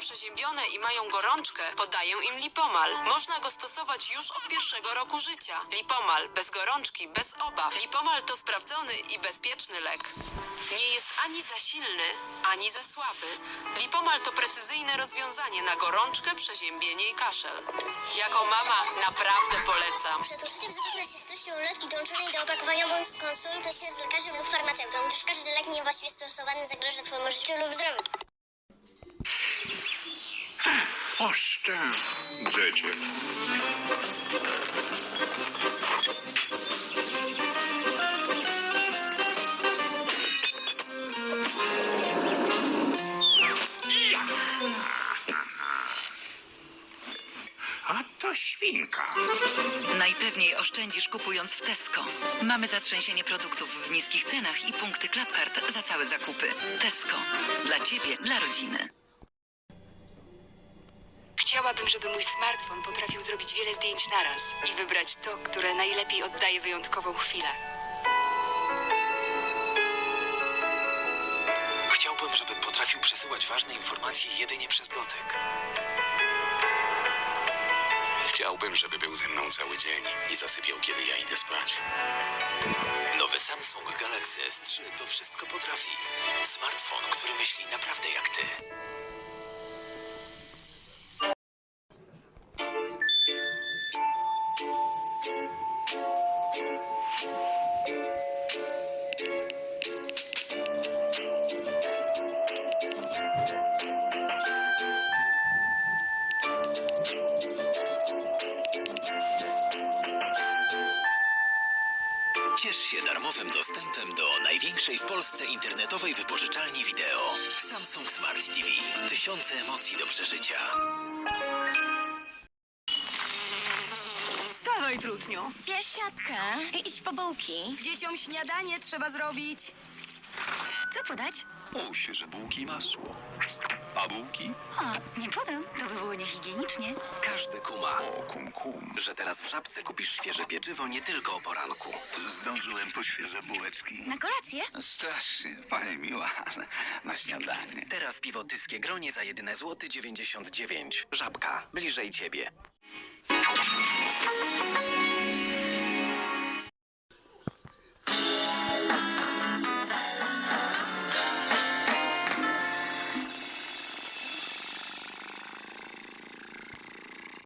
przeziębione i mają gorączkę, podaję im Lipomal. Można go stosować już od pierwszego roku życia. Lipomal, bez gorączki, bez obaw. Lipomal to sprawdzony i bezpieczny lek. Nie jest ani za silny, ani za słaby. Lipomal to precyzyjne rozwiązanie na gorączkę, przeziębienie i kaszel. Jako mama naprawdę polecam. Przed użyciem zapewne się stresują ulotki dołączonej do opakowania bądź skonsultuj się z lekarzem lub farmaceutą, gdyż każdy lek niewłaściwie stosowany zagraża Twojemu życiu lub zdrowiu. Oszczędrzecie. Ja. A to świnka. Najpewniej oszczędzisz kupując w Tesco. Mamy zatrzęsienie produktów w niskich cenach i punkty Clubcard za całe zakupy. Tesco. Dla ciebie, dla rodziny. Chciałabym, żeby mój smartfon potrafił zrobić wiele zdjęć naraz i wybrać to, które najlepiej oddaje wyjątkową chwilę. Chciałbym, żeby potrafił przesyłać ważne informacje jedynie przez dotyk. Chciałbym, żeby był ze mną cały dzień i zasypiał, kiedy ja idę spać. Nowy Samsung Galaxy S3 to wszystko potrafi. Smartfon, który myśli naprawdę jak ty. Ciesz się darmowym dostępem do największej w Polsce internetowej wypożyczalni wideo. Samsung Smart TV. Tysiące emocji do przeżycia. Trutniu. Bierz siatkę i idź po bułki. Dzieciom śniadanie trzeba zrobić. Co podać? O, świeże bułki i masło. A bułki? O, nie podam. To by było niehigienicznie. Każdy kuma. O, kum kum. Że teraz w Żabce kupisz świeże pieczywo nie tylko o poranku. Zdążyłem po świeże bułeczki. Na kolację? Strasznie, pani miła, ale na śniadanie. Teraz piwo Tyskie Gronie za jedyne złoty 99. Żabka. Bliżej ciebie.